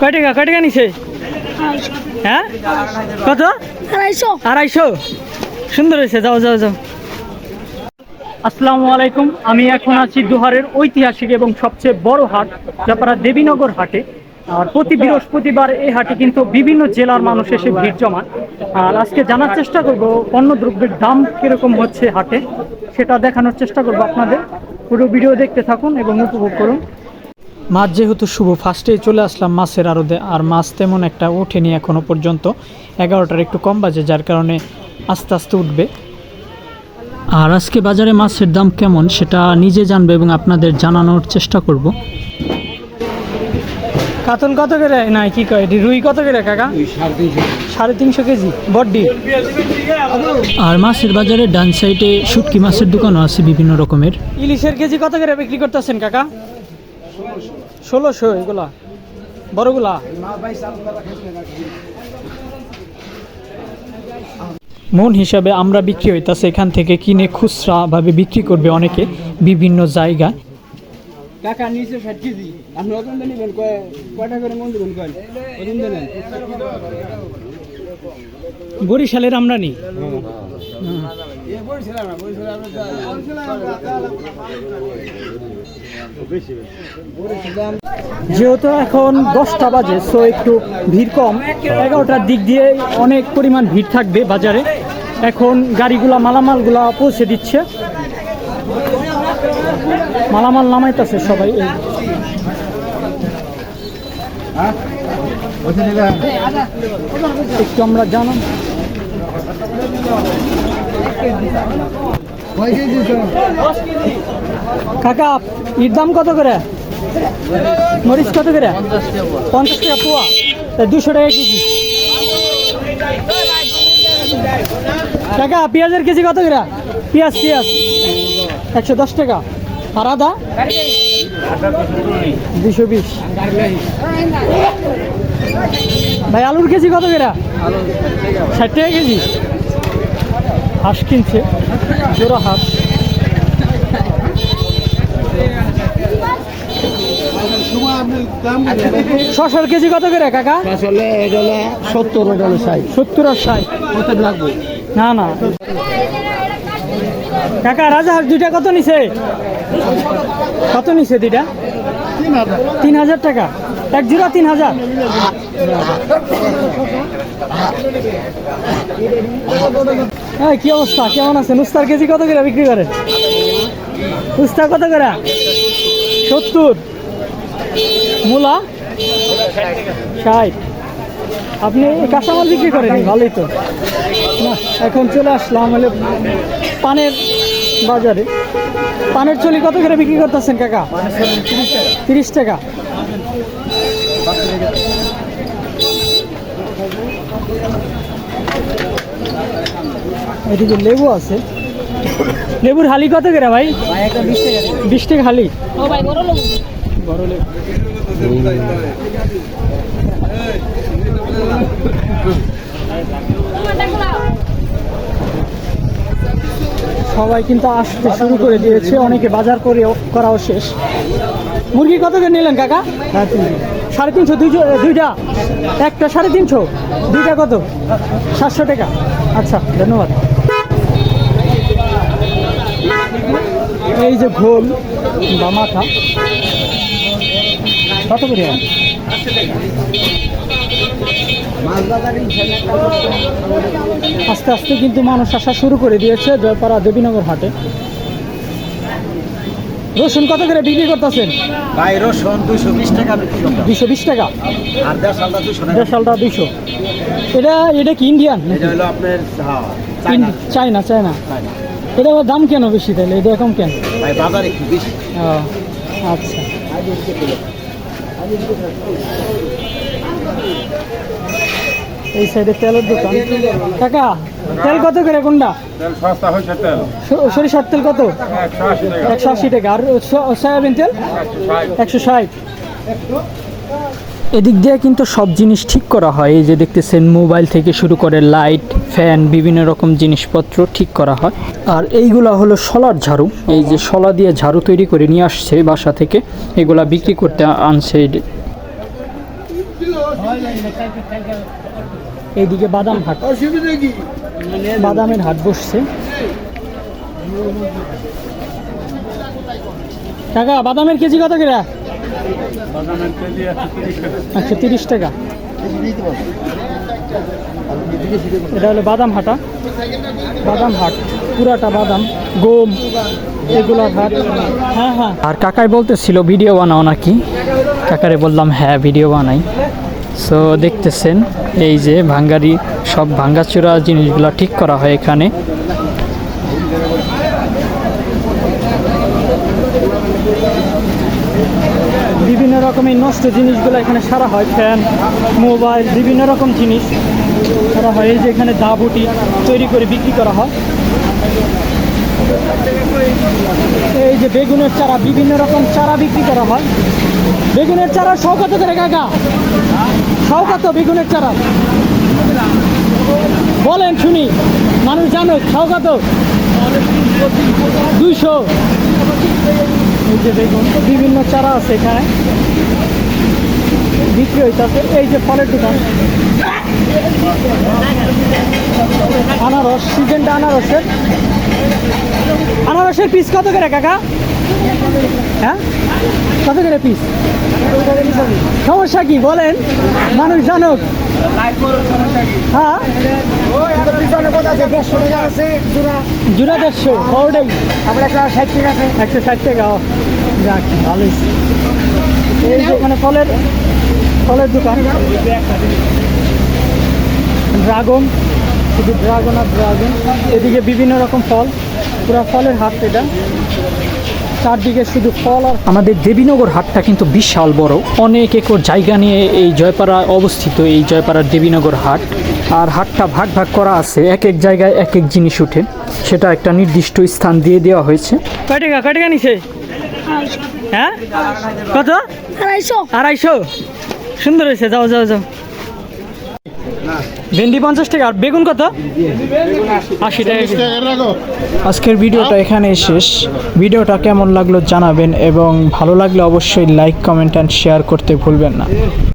কয় টাকা কয় টাকা নিছে? হ্যাঁ? কত? আড়াইশো। আড়াইশো? সুন্দর হয়েছে যাও যাও যাও। আসসালামু আলাইকুম আমি এখন আছি দুহারের ঐতিহাসিক এবং সবচেয়ে বড় হাট যাপারা দেবীনগর হাটে। আর প্রতি বৃহস্পতিবার এই হাটে কিন্তু বিভিন্ন জেলার মানুষ এসে ভিড় জমান। আর আজকে জানার চেষ্টা করব পণ্য দ্রব্যের দাম কীরকম হচ্ছে হাটে সেটা দেখানোর চেষ্টা করব আপনাদের। পুরো ভিডিও দেখতে থাকুন এবং উপভোগ করুন। মাছ যেহেতু শুভ ফার্স্টেই চলে আসলাম মাছের আড়তে। আর মাছ তেমন একটা ওঠেনি এখনও পর্যন্ত। এগারোটার একটু কম বাজে যার কারণে আস্তে আস্তে উঠবে। আর আজকে বাজারে মাছের দাম কেমন সেটা নিজে জানবে এবং আপনাদের জানানোর চেষ্টা করব। কাতল কত করে? না কি কয় এটি? রুই কত করে কাকা? সাড়ে তিনশো কেজি বড্ডি। আর মাছের বাজারে ডান সাইডে শুটকি মাছের দোকানও আছে বিভিন্ন রকমের। ইলিশের কেজি কত করে বিক্রি করতেছেন কাকা? ষোলোশো এগুলা বড়গুলা। মন হিসাবে আমরা বিক্রি হইতাছে এখান থেকে কিনে খুচরা ভাবে বিক্রি করবে অনেকে বিভিন্ন জায়গায়। কাকা নিচে ষাট কেজি। আপনি নেবেন কয়টা করে মন দেবেন কয়? বরিশালের আমরা নেই। যেহেতু এখন দশটা বাজে সো একটু ভিড় কম। এগারোটার দিক দিয়ে অনেক পরিমাণ ভিড় থাকবে বাজারে। এখন গাড়িগুলা মালামালগুলা পৌঁছে দিচ্ছে। মালামাল নামাইতেছে সবাই। একটু আমরা জানান। কাকা, এর দাম কত করে? মরিচ কত করে? পঞ্চাশ টাকা পোয়া। দুশো টাকা কেজি। কাকা, পেঁয়াজের কেজি কত করে? পেঁয়াজ পেঁয়াজ। একশো দশ টাকা। আর আদা? দুশো বিশ। ভাই, আলুর কেজি কত করে? ষাট টাকা কেজি। হাঁস কিনছে, জোড়া হাঁস। শশার কেজি কত করে, কাকা? সত্তর সত্তর আর ষাট। লাগবে না না। কাকা, রাজা হাঁস দুইটা কত নিছে? কত নিছে দুইটা? তিন হাজার টাকা। এক জোড়া তিন হাজার। হ্যাঁ কি অবস্থা? কেমন আছেন? উস্তার কেজি কত করে বিক্রি করেন উস্তা কত করে? সত্তর। মূলা? ষাট। আপনি কাঁচামাল বিক্রি করেন? ভালোই তো। না, এখন চলে আসলাম হলে পানের বাজারে। পানের চলি কত করে বিক্রি করতেছেন, কাকা? তিরিশ টাকা। এদিকে লেবু আছে। লেবুর হালি কত করে ভাই? বিশ টাকা হালি? বড় লেবু। সবাই কিন্তু আসতে শুরু করে দিয়েছে অনেকে বাজার করে করাও শেষ। মুরগি কত করে নিলেন কাকা? সাড়ে তিনশো, দুইশো দুইটা। একটা সাড়ে তিনশো, দুইটা কত? সাতশো টাকা। আচ্ছা ধন্যবাদ। এই যে ঘোল বা মাথা, কত করে? আস্তে আস্তে কিন্তু মানুষ আসা শুরু করে দিয়েছে জয়পাড়া দেবীনগর হাটে। রসুন কত করে বিক্রি করতেছেন? ভাই রসুন দুইশো বিশ টাকা বিক্রি দুশো বিশ টাকা? আর দেড়শালটা দুশো এটা এটা কি ইন্ডিয়ান এটা হলো আপনার হ্যাঁ, চায়না চায়না। এটা দাম কেন বেশি তাহলে? এটা এরকম কেন? ভাই বাজার একটু বেশি। ও, আচ্ছা। এই সাইডে তেলের দোকান। কাকা তেল কত করে কোনটা? সরিষার তেল কত? একশো আশি টাকা। আর সয়াবিন তেল? একশো ষাট। এদিক দিয়ে কিন্তু সব জিনিস ঠিক করা হয়। এই যে দেখতেছেন মোবাইল থেকে শুরু করে লাইট ফ্যান বিভিন্ন রকম জিনিসপত্র ঠিক করা হয়। আর এইগুলা হলো শলার ঝাড়ু। এই যে শলা দিয়ে ঝাড়ু তৈরি করে নিয়ে আসছে বাসা থেকে। এগুলা বিক্রি করতে আনছে এইদিকে বাদাম হাট। বাদামের হাট বসছে। কাকা বাদামের কেজি কত করে? একশো একশো তিরিশ টাকা। এটা হলো বাদাম হাটা। বাদাম হাট পুরাটা বাদাম গম এগুলোর হাট। হ্যাঁ হ্যাঁ। আর কাকাই বলতেছিল ভিডিও বানাও নাকি? কাকারে বললাম হ্যাঁ ভিডিও বানাই। সো দেখতেছেন, এই যে ভাঙ্গারি, সব ভাঙ্গাচোরা জিনিসগুলো ঠিক করা হয় এখানে। বিভিন্ন রকমের নষ্ট জিনিসগুলো এখানে সারা হয়, ফ্যান, মোবাইল, বিভিন্ন রকম জিনিস সারা হয়। এই যে এখানে দাবুটি তৈরি করে বিক্রি করা হয়। এই যে বেগুনের চারা, বিভিন্ন রকম চারা বিক্রি করা হয়। বেগুনের চারা সব কত করে কাকা। সব কত বেগুনের চারা। বলেন শুনি, মানুষ জানো সব কত দুইশো। এই যে বেগুন বিভিন্ন চারা আছে এখানে। বিক্রি হইতেছে, এই যে ফলের দোকান। আনারস, সিজনটা আনারসের। আনারসের পিস কত করে, কাকা? হ্যাঁ? কত করে পিস সমস্যা কি বলেন? মানুষ জানুক। হ্যাঁ? আমরা ভালোই এখানে ফলের ফলের দোকান। ড্রাগন, শুধু ড্রাগন আর ড্রাগন। এদিকে বিভিন্ন রকম ফল। পুরো ফলের হাট এটা। চারদিকে শুধু ফল আর আমাদের দেবীনগর হাটটা কিন্তু বিশাল বড়। অনেক একর জায়গা নিয়ে এই জয়পাড়া অবস্থিত এই জয়পাড়ার দেবীনগর হাট। আর হাটটা ভাগ ভাগ করা আছে এক এক জায়গায় এক এক জিনিস উঠে। সেটা একটা নির্দিষ্ট স্থান দিয়ে দেওয়া হয়েছে। কয় টাকা কয় টাকা নিছে? হ্যাঁ? কত? আড়াইশো। আড়াইশো? সুন্দর হয়েছে যাও যাও যাও। ভেন্ডি পঞ্চাশ টাকা আর বেগুন কত? আশি টাকা আজকের ভিডিওটা এখানে শেষ। ভিডিওটা কেমন লাগল জানাবেন এবং ভালো লাগলে অবশ্যই লাইক কমেন্ট অ্যান্ড শেয়ার করতে ভুলবেন না।